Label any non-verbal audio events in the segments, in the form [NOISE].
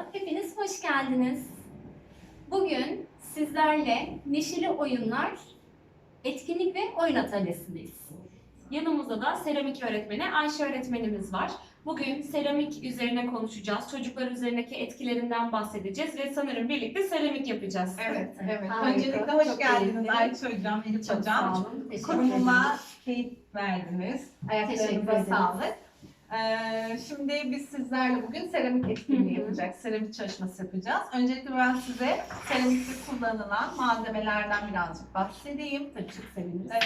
kanalımıza hepiniz hoş geldiniz. Bugün sizlerle neşeli oyunlar, etkinlik ve oyun atölyesindeyiz. Yanımızda da seramik öğretmeni Ayşe öğretmenimiz var. Bugün seramik üzerine konuşacağız. Çocuklar üzerindeki etkilerinden bahsedeceğiz ve sanırım birlikte seramik yapacağız. Evet, evet. Harika, Öncelikle hoş geldiniz. Ayça Hocam, Elif Çok sağ Hocam. olun. Ederiz. keyif verdiniz. Ayaklarınıza sağlık. Ee, şimdi biz sizlerle bugün seramik etkinliği yapacağız. Seramik çalışması yapacağız. Öncelikle ben size seramikte kullanılan malzemelerden birazcık bahsedeyim. Tabii çok seviniriz. Ee,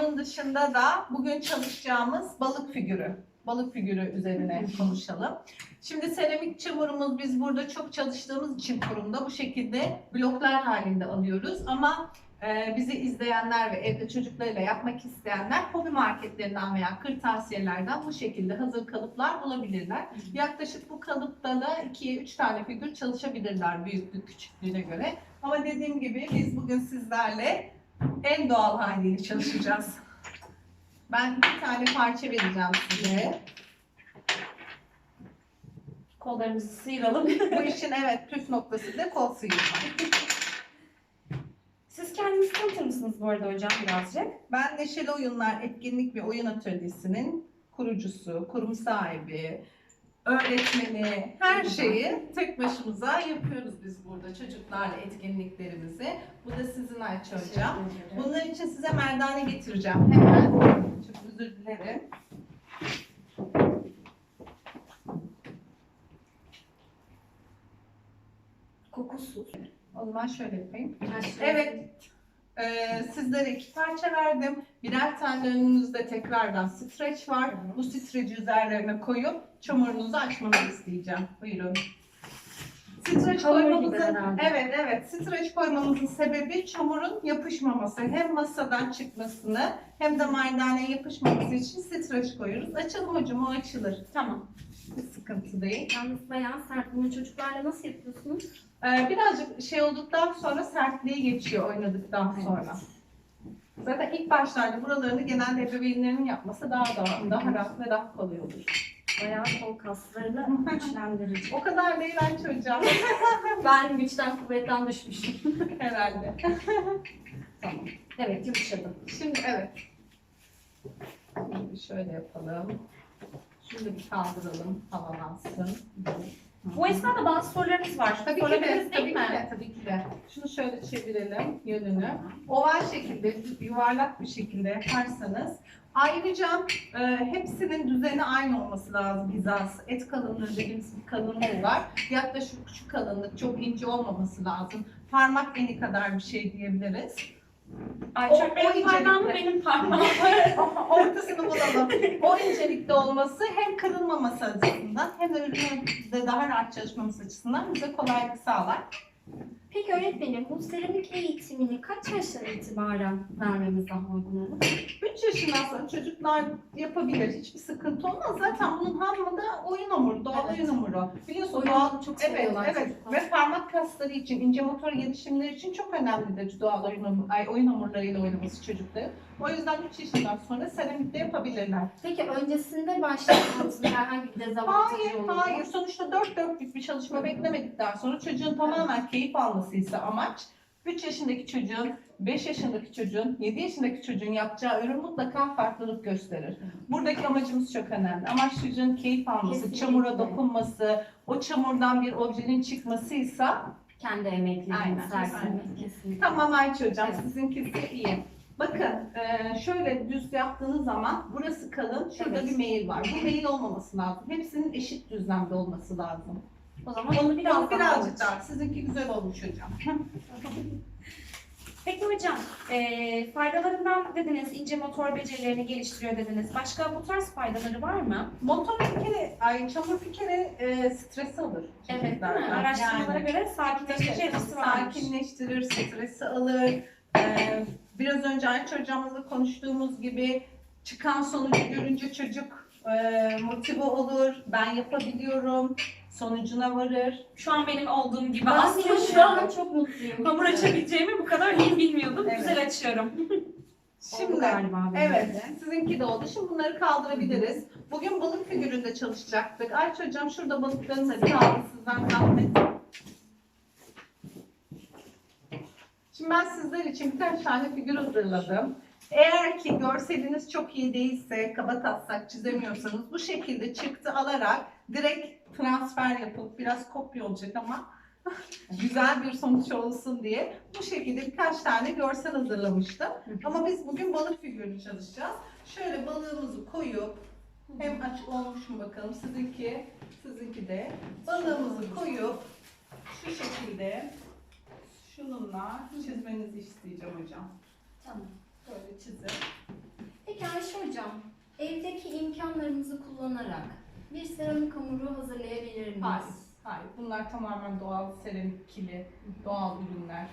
onun dışında da bugün çalışacağımız balık figürü. Balık figürü üzerine konuşalım. Şimdi seramik çamurumuz biz burada çok çalıştığımız için kurumda bu şekilde bloklar halinde alıyoruz. Ama bizi izleyenler ve evde çocuklarıyla yapmak isteyenler hobi marketlerinden veya kırtasiyelerden bu şekilde hazır kalıplar bulabilirler. Yaklaşık bu kalıpta da 2'ye 3 tane figür çalışabilirler büyüklük küçüklüğüne göre. Ama dediğim gibi biz bugün sizlerle en doğal haliyle çalışacağız. Ben iki tane parça vereceğim size. Kollarımızı sıyıralım. Bu işin evet püf noktası da kol sıyırma. [LAUGHS] Kendinizi tanıtır mısınız bu arada hocam birazcık? Ben Neşeli Oyunlar Etkinlik ve Oyun Atölyesi'nin kurucusu, kurum sahibi, öğretmeni, her şeyi tek başımıza yapıyoruz biz burada çocuklarla etkinliklerimizi. Bu da sizin Ayça Hocam. Bunlar için size merdane getireceğim hemen. Çok özür dilerim. Kokusu. O zaman şöyle yapayım. Evet. Ee, sizlere iki parça verdim. Birer tane önünüzde tekrardan streç var. Bu streci üzerlerine koyup çamurunuzu açmanızı isteyeceğim. Buyurun. Streç gibi koymamızın, herhalde. evet evet, streç koymamızın sebebi çamurun yapışmaması. Hem masadan çıkmasını hem de merdaneye yapışmaması için streç koyuyoruz. Açalım hocam, o açılır. Tamam. Hiç sıkıntı değil. Yalnız bayağı sert. Bunu çocuklarla nasıl yapıyorsunuz? Ee, birazcık şey olduktan sonra sertliğe geçiyor oynadıktan Evet. sonra. Zaten ilk başlarda buralarını genelde ebeveynlerin yapması daha da daha rahat ve daha kolay olur. Bayağı kol kaslarını [LAUGHS] güçlendirici. O kadar değil Ayça hocam [LAUGHS] ben güçten kuvvetten düşmüşüm. [LAUGHS] herhalde. tamam. Evet yumuşadı. Şimdi evet. Şimdi şöyle yapalım. Da bir kaldıralım havalansın. Bu esnada bazı sorularımız var. Tabii ki de, Sorabiliriz tabii değil ki mi? de, tabii ki de. Şunu şöyle çevirelim yönünü. Oval şekilde, yuvarlak bir şekilde yaparsanız Ayrıca e, hepsinin düzeni aynı olması lazım hizası. Et kalınlığı dediğimiz bir kalınlık Evet. var. Yaklaşık şu kalınlık çok ince olmaması lazım. Parmak eni kadar bir şey diyebiliriz. Ay çok o benim parmağım incelikte. benim parmağım. [LAUGHS] Ortasını bulalım. O incelikte olması hem kırılmaması açısından hem de ürünün de daha rahat çalışmamız açısından bize kolaylık sağlar. Peki öğretmenim bu seramik eğitimini kaç yaştan itibaren vermemiz daha uygun olur? 3 yaşından sonra çocuklar yapabilir. Hiçbir sıkıntı olmaz. Zaten bunun hamuru da oyun hamuru, doğal Evet. hamuru. Biliyorsun Oyunu doğal çok Evet, evet. Ve parmak kasları için, ince motor gelişimleri için çok önemlidir doğal oyun, hamuru, ay, oyun hamurlarıyla oynaması çocukların. O yüzden 3 yaşından sonra seramikte yapabilirler. Peki öncesinde başlamamızın herhangi bir dezavantajı Hayır, olur mu? hayır. Sonuçta dört dörtlük bir çalışma beklemedikten sonra çocuğun tamamen keyif alması ise amaç 3 yaşındaki çocuğun, 5 yaşındaki çocuğun, 7 yaşındaki çocuğun yapacağı ürün mutlaka farklılık gösterir. Buradaki amacımız çok önemli. Amaç çocuğun keyif alması, Kesinlikle. çamura dokunması, o çamurdan bir objenin çıkmasıysa Kendi emeklerimiz. Kesinlikle. tamam Ayça hocam Evet. sizinkisi iyi. Bakın e, şöyle düz yaptığınız zaman burası kalın, şurada Evet. bir meyil var. Bu meyil olmaması lazım. Hepsinin eşit düzlemde olması lazım. O zaman Onu onu biraz daha birazcık aç. daha. Sizinki güzel olmuş hocam. [LAUGHS] Peki hocam, e, faydalarından dediniz, ince motor becerilerini geliştiriyor dediniz. Başka bu tarz faydaları var mı? Motor bir kere, ay çamur bir kere e, stres alır. Evet değil mi? çocuklardan. Araştırmalara Yani. göre sakinleştirici etkisi varmış. Sakinleştirir, stresi alır. Ee, biraz önce Ayça hocamızla konuştuğumuz gibi çıkan sonucu görünce çocuk e, motive olur. Ben yapabiliyorum. Sonucuna varır. Şu an benim olduğum gibi Ben aslında şu an çok mutluyum. hamur açabileceğimi bu kadar iyi bilmiyordum. Evet. Güzel açıyorum. Şimdi galiba benim evet de. sizinki de oldu. Şimdi bunları kaldırabiliriz. Bugün balık figüründe çalışacaktık. Ayça hocam şurada balıklarınız bir kaldı sizden kaldı. Şimdi ben sizler için birkaç tane figür hazırladım. Eğer ki görseliniz çok iyi değilse, kaba taslak çizemiyorsanız bu şekilde çıktı alarak direkt transfer yapıp biraz kopya olacak ama [LAUGHS] güzel bir sonuç olsun diye bu şekilde birkaç tane görsel hazırlamıştım. Ama biz bugün balık figürünü çalışacağız. Şöyle balığımızı koyup hem açık olmuş mu bakalım sizinki, sizinki de. Balığımızı koyup şu şekilde şununla çizmenizi isteyeceğim hocam. Tamam. Böyle çizin. Peki Ayşe Hocam, evdeki imkanlarımızı kullanarak bir seramik hamuru hazırlayabilir miyiz? Hayır, hayır. Bunlar tamamen doğal seramik kili, doğal ürünler.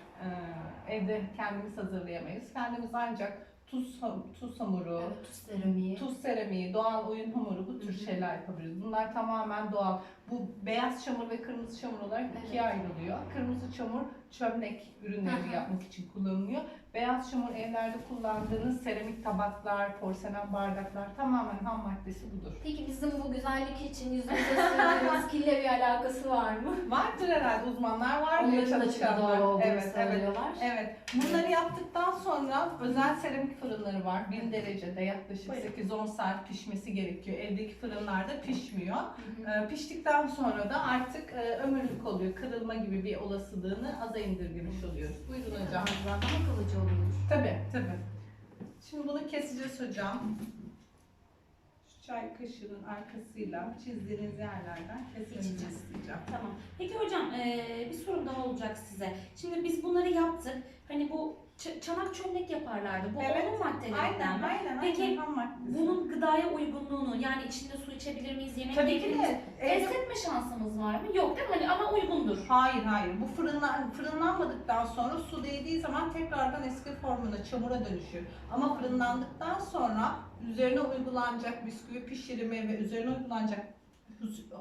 Ee, evde kendimiz hazırlayamayız. Kendimiz ancak tuz, tuz hamuru, Evet, tuz seramiği. Tuz seramiği, doğal oyun hamuru bu tür Hı hı. şeyler yapabiliriz. Bunlar tamamen doğal. Bu beyaz çamur ve kırmızı çamur olarak ikiye Evet. ayrılıyor. Kırmızı çamur çömlek ürünleri yapmak için kullanılıyor. Beyaz çamur evlerde kullandığınız seramik tabaklar, porselen bardaklar tamamen ham maddesi budur. Peki bizim bu güzellik için yüzümüze sürdüğümüz [LAUGHS] kille bir alakası var mı? Vardır herhalde uzmanlar var mı? Çalışanlar? doğru Evet, evet. söylüyorlar. Evet. Bunları yaptıktan sonra özel seramik fırınları var. 1000 derecede yaklaşık Buyurun. 8-10 saat pişmesi gerekiyor. Evdeki fırınlarda pişmiyor. Hı hı. Ee, piştikten sonra da artık e, ömürlük oluyor. Kırılma gibi bir olasılığını aza indirgemiş oluyoruz. Buyurun hocam. Daha kalıcı oluyor. Tabii tabii. Şimdi bunu keseceğiz hocam. Şu çay kaşığının arkasıyla çizdiğiniz yerlerden kesmenizi Geçeceğiz. isteyeceğim. Tamam. Peki hocam eee, bir sorum daha olacak size. Şimdi biz bunları yaptık. Hani bu ç- çanak çömlek yaparlardı. Bu Evet. onun maddelerinden Aynen aynen. Peki, aynen, ham maddesi. Bunun gıdaya uygunluğunu yani içinde su içebilir miyiz, yemek Tabii yiyebilir ki miyiz? de. Test evde- etme şansımız var mı? Yok değil mi? Hani ama uygundur. Hayır hayır. Bu fırınlan, fırınlanmadıktan sonra su değdiği zaman tekrardan eski formuna, çamura dönüşüyor. Ama fırınlandıktan sonra üzerine uygulanacak bisküvi pişirimi ve üzerine uygulanacak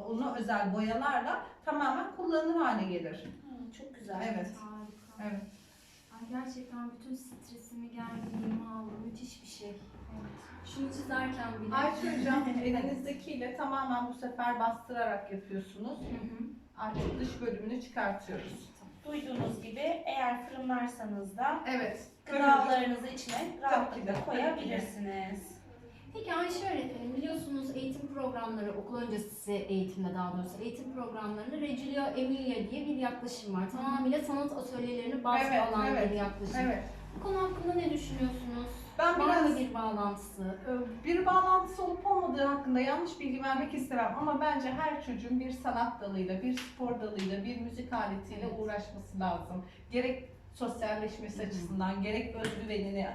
ona özel boyalarla tamamen kullanılır hale gelir. Hı, çok güzel. Evet. Harika. Evet. Ay gerçekten bütün stresimi, gerginliğimi aldı. Müthiş bir şey. Şunu çizerken bile. Ayça hocam [LAUGHS] elinizdekiyle tamamen bu sefer bastırarak yapıyorsunuz. Hı hı. Artık dış bölümünü çıkartıyoruz. Duyduğunuz gibi eğer fırınlarsanız da Evet. gıdalarınızı içine ki de, rahatlıkla tabii ki de. koyabilirsiniz. Peki Ayşe öğretmenim biliyorsunuz eğitim programları, okul öncesi eğitimde daha doğrusu eğitim programlarında Reggio Emilia diye bir yaklaşım var. Tamamıyla sanat atölyelerini baz Evet, alan evet, bir yaklaşım. Evet. Bu konu hakkında ne düşünüyorsunuz? Ben Var biraz mı bir bağlantısı? Ee, bir bağlantısı olup olmadığı hakkında yanlış bilgi vermek istemem ama bence her çocuğun bir sanat dalıyla, bir spor dalıyla, bir müzik aletiyle Evet. uğraşması lazım. Gerek sosyalleşmesi Hı hı. açısından, gerek özgüvenini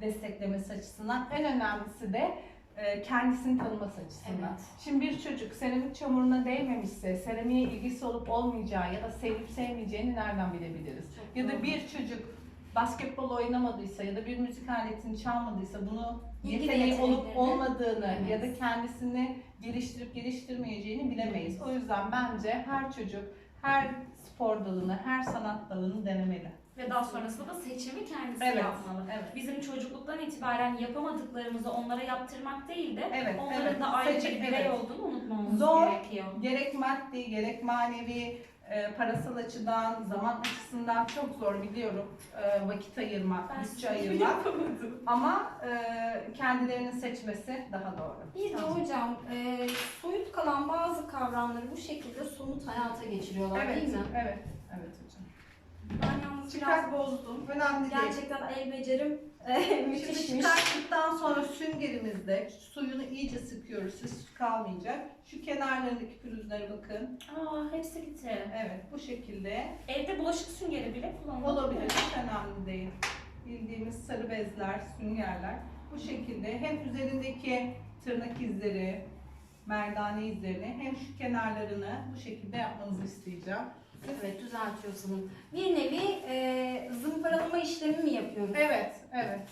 desteklemesi açısından en önemlisi de e, kendisini tanıması açısından. Evet. Şimdi bir çocuk seramik çamuruna değmemişse, seramiğe ilgisi olup olmayacağı ya da sevip sevmeyeceğini nereden bilebiliriz? Çok Ya da doğru. bir çocuk basketbol oynamadıysa ya da bir müzik aletini çalmadıysa bunu İlgi yeteneği olup olmadığını Evet. ya da kendisini geliştirip geliştirmeyeceğini bilemeyiz. O yüzden bence her çocuk her spor dalını, her sanat dalını denemeli. Ve daha sonrasında da seçimi kendisi Evet. yapmalı. Evet. Bizim çocukluktan itibaren yapamadıklarımızı onlara yaptırmak değil de Evet, onların evet. da ayrıca Seçim, bir birey evet. olduğunu unutmamamız Zor. gerekiyor. Gerek maddi, gerek manevi, e, parasal açıdan, zaman açısından çok zor biliyorum. E, vakit ayırmak, bütçe size ayırmak. Ama e, kendilerinin seçmesi daha doğru. Bir de hocam e, soyut kalan bazı kavramları bu şekilde somut hayata geçiriyorlar Evet, değil mi? evet, evet hocam. Ben yalnız Çıkar- biraz bozdum. Önemli değil. Gerçekten el becerim e, Şimdi müthişmiş. çıkarttıktan sonra süngerimizde suyunu iyice sıkıyoruz. Siz kalmayacak. Şu kenarlarındaki pürüzlere bakın. Aa hepsi gitti. Evet bu şekilde Evde bulaşık süngeri bile kullanılabilir. olabilir. Hiç önemli değil. Bildiğimiz sarı bezler, süngerler. Bu şekilde hem üzerindeki tırnak izleri, merdane izlerini hem şu kenarlarını bu şekilde yapmanızı isteyeceğim. Evet düzeltiyorsunuz. Bir nevi e, zımparalama işlemi mi yapıyoruz? Evet, evet.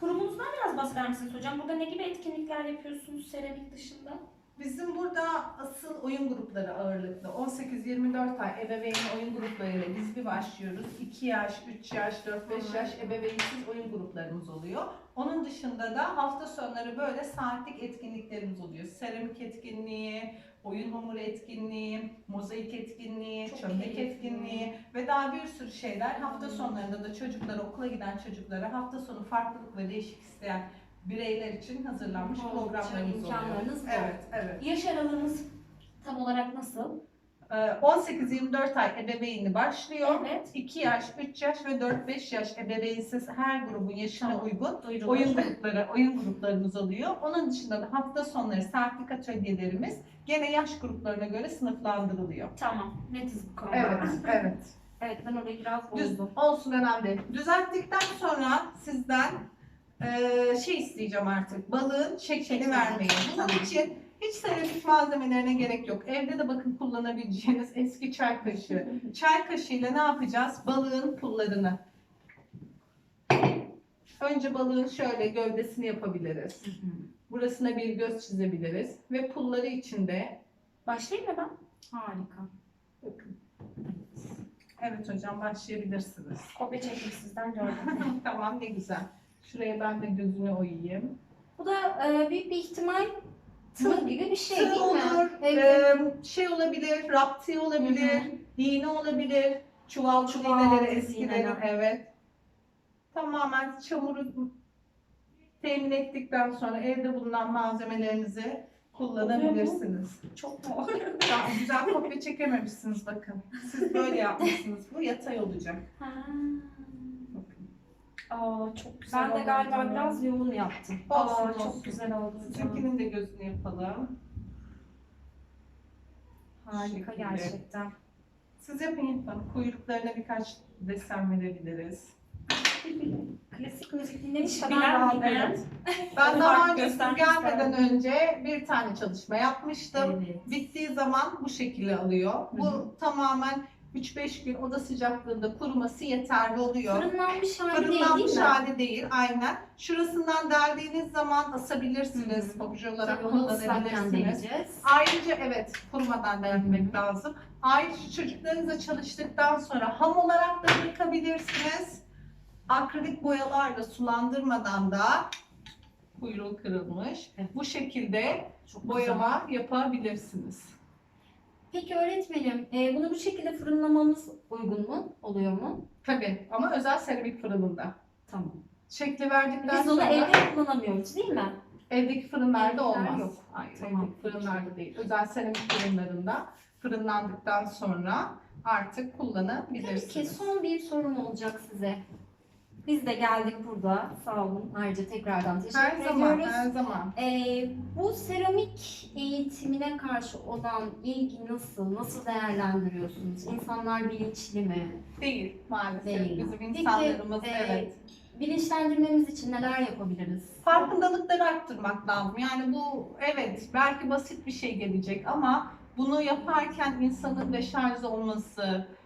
Kurumunuzdan biraz bahseder misiniz hocam? Burada ne gibi etkinlikler yapıyorsunuz seramik dışında? Bizim burada asıl oyun grupları ağırlıklı. 18-24 ay ebeveyn oyun gruplarıyla biz bir başlıyoruz. 2 yaş, 3 yaş, 4-5 yaş ebeveynsiz oyun gruplarımız oluyor. Onun dışında da hafta sonları böyle saatlik etkinliklerimiz oluyor. Seramik etkinliği, oyun hamuru etkinliği, mozaik etkinliği, Çok çömlek etkinliği ve daha bir sürü şeyler. Hafta sonlarında da çocuklara, okula giden çocuklara hafta sonu farklılık ve değişik isteyen bireyler için hazırlanmış Oldukça programlarımız oluyor. imkanlarınız bol. Evet, evet. Yaş aralığınız tam olarak nasıl? Ee, 18-24 ay ebeveynli başlıyor. Evet. 2 yaş, 3 yaş ve 4-5 yaş ebeveynsiz her grubun yaşına Tamam. uygun Duyurulur. oyun grupları, oyun gruplarımız oluyor. Onun dışında da hafta sonları saatlik atölyelerimiz gene yaş gruplarına göre sınıflandırılıyor. Tamam. Netiz bu konuda. Evet, evet. Evet ben orayı biraz Düz, bozdum. olsun önemli. Düzelttikten sonra sizden eee, şey isteyeceğim artık. Balığın şeklini vermeyi. Bunun için hiç seramik malzemelerine gerek yok. Evde de bakın kullanabileceğiniz eski çay kaşığı. Çay kaşığıyla ne yapacağız? Balığın pullarını. Önce balığın şöyle gövdesini yapabiliriz. Burasına bir göz çizebiliriz. Ve pulları içinde Başlayayım mı ben? Harika. bakın. Evet hocam başlayabilirsiniz. Kopya çektim sizden gördüm. [LAUGHS] tamam ne güzel. Şuraya ben de gözünü oyayım. Bu da e, büyük bir ihtimal tığ gibi bir şey Tığ değil mi? olur, Evet. eee, şey olabilir, rapti olabilir, Hı iğne olabilir, çuval Çuval iğneleri iğneler. evet. Tamamen çamuru temin ettikten sonra evde bulunan malzemelerinizi kullanabilirsiniz. Çok mu? Daha güzel kopya çekememişsiniz bakın. Siz böyle yapmışsınız. Bu yatay olacak. Ha. Aa çok güzel Ben de oldu galiba biraz yoğun yaptım. Aa Olsun, olsun. çok güzel oldu. Sizinkinin de gözünü yapalım. Harika Şekilde. gerçekten. Siz yapın yapın. Kuyruklarına birkaç desen verebiliriz. [LAUGHS] Klasik müzik dinlemiş kadar bilen bilmeyen. Ben daha önce siz göstermek gelmeden önce bir tane çalışma yapmıştım. Evet. Bittiği zaman bu şekilde alıyor. Bu tamamen 3-5 gün oda sıcaklığında kuruması yeterli oluyor. Fırınlanmış hali değil değil Fırınlanmış mi? hali değil, aynen. Şurasından deldiğiniz zaman asabilirsiniz, Hı obje olarak Tabii kullanabilirsiniz. Ayrıca evet, kurumadan delmek Hı hı. lazım. Ayrıca çocuklarınızla çalıştıktan sonra ham olarak da bırakabilirsiniz. Akrilik boyalarla sulandırmadan da kuyruğu kırılmış. Evet. Bu şekilde Çok güzel. boyama yapabilirsiniz. Peki öğretmenim, e, bunu bu şekilde fırınlamamız uygun mu? Oluyor mu? Tabii ama özel seramik fırınında. Tamam. Şekli verdikten Biz onu sonra evde kullanamıyoruz değil mi? evdeki fırınlarda Evdekiler olmaz. yok. Hayır, Tamam. evdeki fırınlarda değil. Özel seramik fırınlarında fırınlandıktan sonra artık Peki kullanabilirsiniz. son bir sorum olacak size. Biz de geldik burada. Sağ olun. Ayrıca tekrardan teşekkür Her zaman, ediyoruz. her zaman. Ee, bu seramik eğitimine karşı olan ilgi nasıl? Nasıl değerlendiriyorsunuz? İnsanlar bilinçli mi? Değil maalesef. Değil. Bizim Peki, insanlarımız e, evet. Bilinçlendirmemiz için neler yapabiliriz? Farkındalıkları arttırmak lazım. Yani bu evet belki basit bir şey gelecek ama bunu yaparken insanın deşarj olması, e,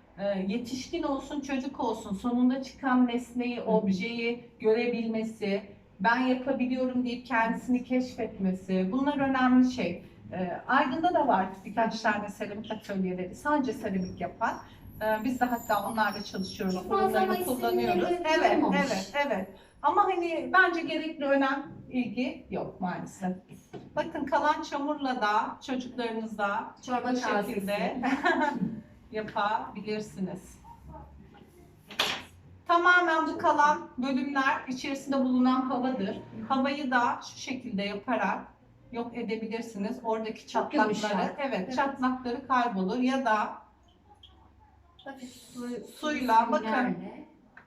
yetişkin olsun çocuk olsun sonunda çıkan nesneyi, objeyi görebilmesi, ben yapabiliyorum deyip kendisini keşfetmesi bunlar önemli şey. E, Aydın'da da var birkaç tane seramik atölyeleri sadece seramik yapan. E, Biz de hatta onlarla çalışıyoruz, ürünlerini kullanıyoruz. Evet, evet, evet. Ama hani bence gerekli önem, ilgi yok maalesef. Bakın kalan çamurla da çocuklarınızla Çorba şekilde [LAUGHS] yapabilirsiniz. Tamamen bu kalan bölümler içerisinde bulunan havadır. Havayı da şu şekilde yaparak yok edebilirsiniz. Oradaki çatlakları, yumuşak. evet, Evet. çatlakları kaybolur ya da Hafif su, Suyla, bakın.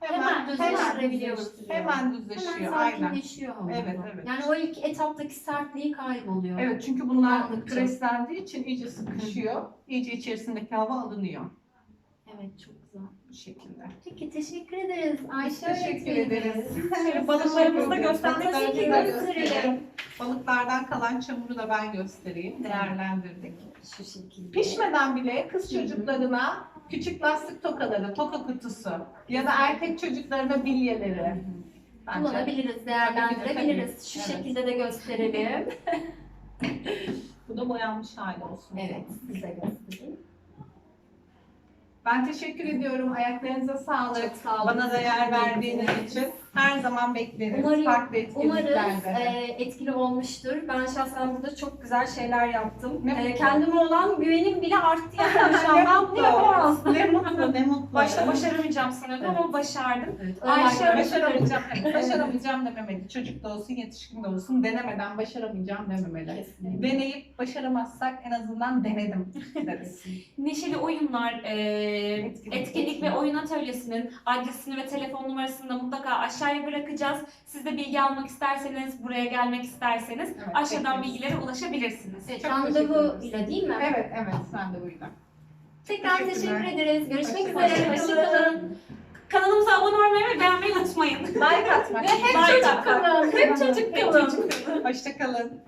Hemen Hemen hemen düzleştirebiliyoruz. hemen Hemen düzleşiyor. Aynen. sakinleşiyor hava. Evet, evet. Yani o ilk etaptaki sertliği kayboluyor. Evet çünkü bunlar preslendiği için iyice sıkışıyor. İyice içerisindeki hava alınıyor Evet çok güzel. bu şekilde. Peki teşekkür ederiz Ayşe teşekkür ederiz. Şöyle balıklarımızı da göstermek istiyoruz. gösterelim. Balıklardan kalan çamuru da ben göstereyim. Değerlendirdik. Şu şekilde. Pişmeden bile kız çocuklarına küçük lastik tokaları, toka kutusu ya da erkek çocuklarına bilyeleri. Bence Kullanabiliriz, değerlendirebiliriz. Şu Evet. şekilde de gösterelim. [LAUGHS] Bu da boyanmış hali olsun. Evet, size göstereyim. Ben teşekkür ediyorum. Ayaklarınıza sağlık. Çok sağ olun. Bana da yer verdiğiniz için her zaman bekleriz. Umarım- Farklı Umarız etkinliklerde. e, etkili olmuştur. Ben şahsen burada çok güzel şeyler yaptım. Ne E, mutlu. kendime olan güvenim bile arttı yani [LAUGHS] şu an. ne Ben bunu. Ne mutlu, ne mutlu. Başta başaramayacağım sanıyordum ama başardım. Evet, Ayşe öyle- Başaramayacağım, evet, başaramayacağım dememeli. Çocuk da olsun, yetişkin de olsun denemeden başaramayacağım dememeli. Kesinlikle. Deneyip başaramazsak en azından denedim deriz. [LAUGHS] Neşeli oyunlar, e, Etkinlik. etkinlik ve oyun atölyesinin adresini ve telefon numarasını da mutlaka aşağıya bırakacağız. Siz de bilgi almak isterseniz, buraya gelmek isterseniz Evet, aşağıdan bilgilere ulaşabilirsiniz. Evet, randevu ile değil mi? Evet, evet. Sen de buyurun. Tekrar teşekkür ederiz. Görüşmek Hoşça üzere. kalın. Hoşçakalın. Kanalımıza abone olmayı ve beğenmeyi unutmayın. Like atmak. Ve hep Like çocuk kalın. Hep çocuk Hep kalın. çocuk kalın. Hoşçakalın.